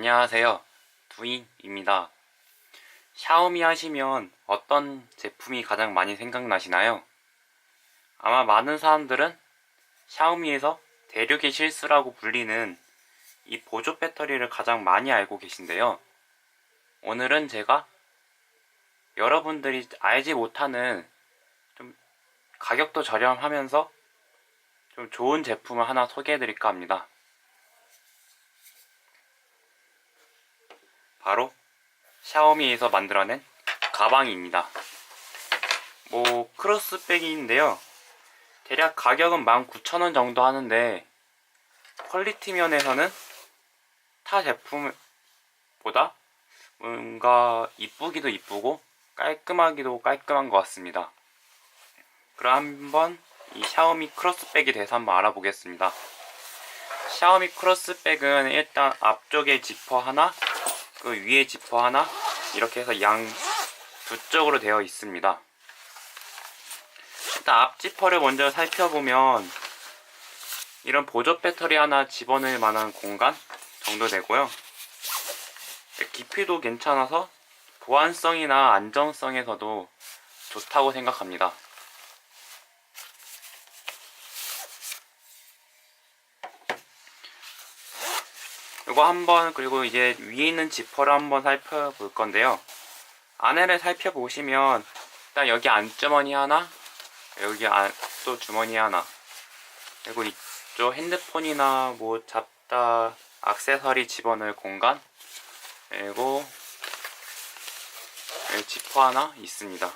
안녕하세요. 두인입니다. 샤오미 하시면 어떤 제품이 가장 많이 생각나시나요? 아마 많은 사람들은 샤오미에서 대륙의 실수라고 불리는 이 보조 배터리를 가장 많이 알고 계신데요. 오늘은 제가 여러분들이 알지 못하는 좀 가격도 저렴하면서 좀 좋은 제품을 하나 소개해 드릴까 합니다. 바로 샤오미에서 만들어낸 가방입니다. 뭐 크로스백인데요. 대략 가격은 19,000원 정도 하는데 퀄리티 면에서는 타 제품보다 뭔가 이쁘기도 이쁘고 깔끔하기도 깔끔한 것 같습니다. 그럼 한번 이 샤오미 크로스백에 대해서 한번 알아보겠습니다. 샤오미 크로스백은 일단 앞쪽에 지퍼 하나, 그 위에 지퍼 하나 이렇게 해서 양 두 쪽으로 되어 있습니다. 일단 앞 지퍼를 먼저 살펴보면 이런 보조 배터리 하나 집어넣을 만한 공간 정도 되고요. 깊이도 괜찮아서 보안성이나 안정성에서도 좋다고 생각합니다. 이거 한번 그리고 이제 위에 있는 지퍼를 한번 살펴볼 건데요. 안에를 살펴보시면 일단 여기 안주머니 하나, 여기 안, 또 주머니 하나, 그리고 이쪽 핸드폰이나 뭐 잡다 액세서리 집어넣을 공간, 그리고 지퍼 하나 있습니다.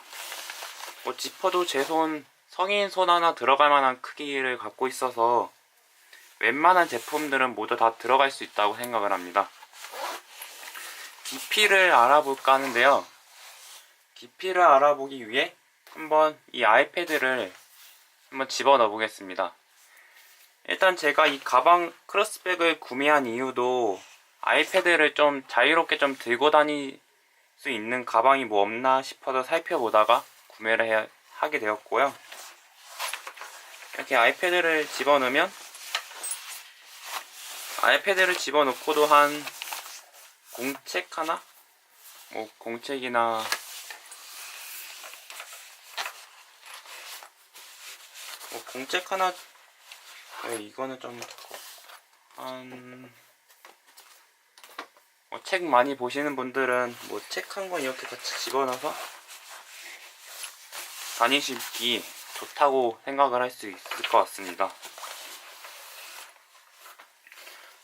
뭐 지퍼도 제 손 성인 손 하나 들어갈 만한 크기를 갖고 있어서 웬만한 제품들은 모두 다 들어갈 수 있다고 생각을 합니다. 깊이를 알아볼까 하는데요. 깊이를 알아보기 위해 한번 이 아이패드를 한번 집어넣어 보겠습니다. 일단 제가 이 가방 크로스백을 구매한 이유도 아이패드를 좀 자유롭게 좀 들고 다닐 수 있는 가방이 뭐 없나 싶어서 살펴보다가 구매를 해, 하게 되었고요. 이렇게 아이패드를 집어넣으면 아이패드를 집어넣고도 한 공책 하나? 뭐 공책이나 뭐 공책 하나 네, 이거는 좀한 뭐 책 많이 보시는 분들은 뭐 책 한 권 이렇게 같이 집어넣어서 다니시기 좋다고 생각을 할 수 있을 것 같습니다.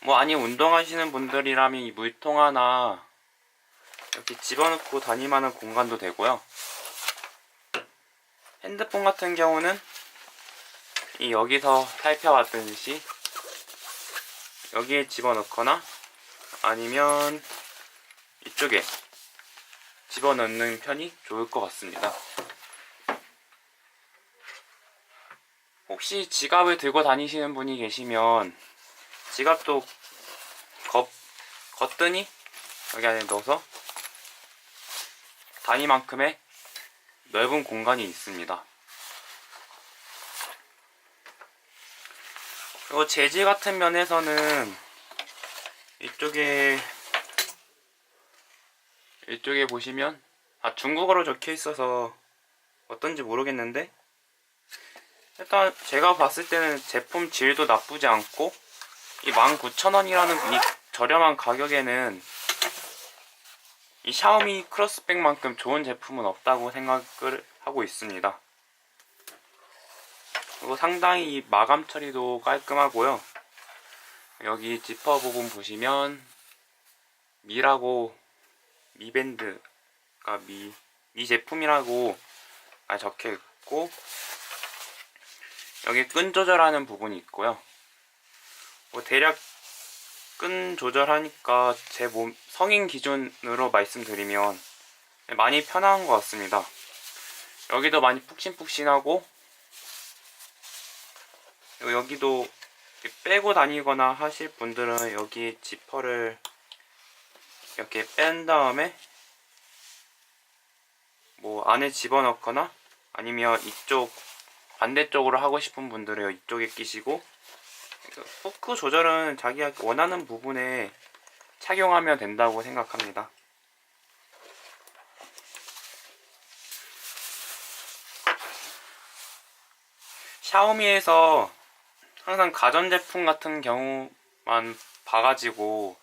뭐 아니 운동하시는 분들이라면 이 물통 하나 이렇게 집어넣고 다니만한 공간도 되고요. 핸드폰 같은 경우는 이 여기서 살펴봤듯이 여기에 집어넣거나 아니면 이쪽에 집어넣는 편이 좋을 것 같습니다. 혹시 지갑을 들고 다니시는 분이 계시면 지갑도 겉, 겉더니 여기 안에 넣어서 단위만큼의 넓은 공간이 있습니다. 그리고 재질 같은 면에서는 이쪽에 이쪽에 보시면 아 중국어로 적혀 있어서 어떤지 모르겠는데 일단 제가 봤을 때는 제품 질도 나쁘지 않고 이 19,000원이라는 이 저렴한 가격에는 이 샤오미 크로스백만큼 좋은 제품은 없다고 생각을 하고 있습니다. 그리고 상당히 이 마감 처리도 깔끔하고요. 여기 지퍼 부분 보시면 미라고 미밴드가 미, 미 제품이라고 적혀 있고 여기 끈 조절하는 부분이 있고요. 뭐 대략 끈 조절하니까 제 몸 성인 기준으로 말씀드리면 많이 편한 것 같습니다. 여기도 많이 푹신푹신하고 여기도 빼고 다니거나 하실 분들은 여기 지퍼를 이렇게 뺀 다음에 뭐 안에 집어넣거나 아니면 이쪽 반대쪽으로 하고 싶은 분들은 이쪽에 끼시고 포크 조절은 자기가 원하는 부분에 착용하면 된다고 생각합니다. 샤오미에서 항상 가전제품 같은 경우만 봐가지고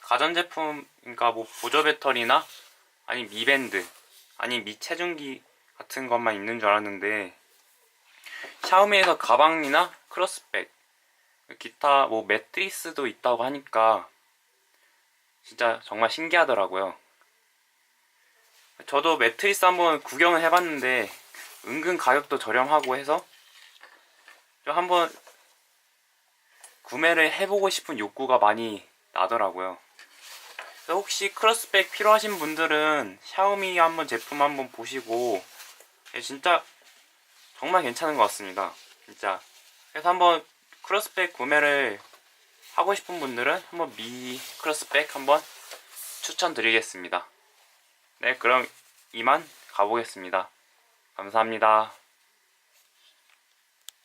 가전제품 그러니까 뭐 보조 배터리나 아니 미밴드 아니 미체중기 같은 것만 있는 줄 알았는데 샤오미에서 가방이나 크로스백 기타 뭐 매트리스도 있다고 하니까 진짜 정말 신기하더라고요. 저도 매트리스 한번 구경을 해봤는데 은근 가격도 저렴하고 해서 좀 한번 구매를 해보고 싶은 욕구가 많이 나더라고요. 혹시 크로스백 필요하신 분들은 샤오미 한번 제품 한번 보시고 예, 진짜 정말 괜찮은 것 같습니다. 진짜. 그래서 한번 크로스백 구매를 하고 싶은 분들은 한번 미 크로스백 한번 추천드리겠습니다. 네, 그럼 이만 가보겠습니다. 감사합니다.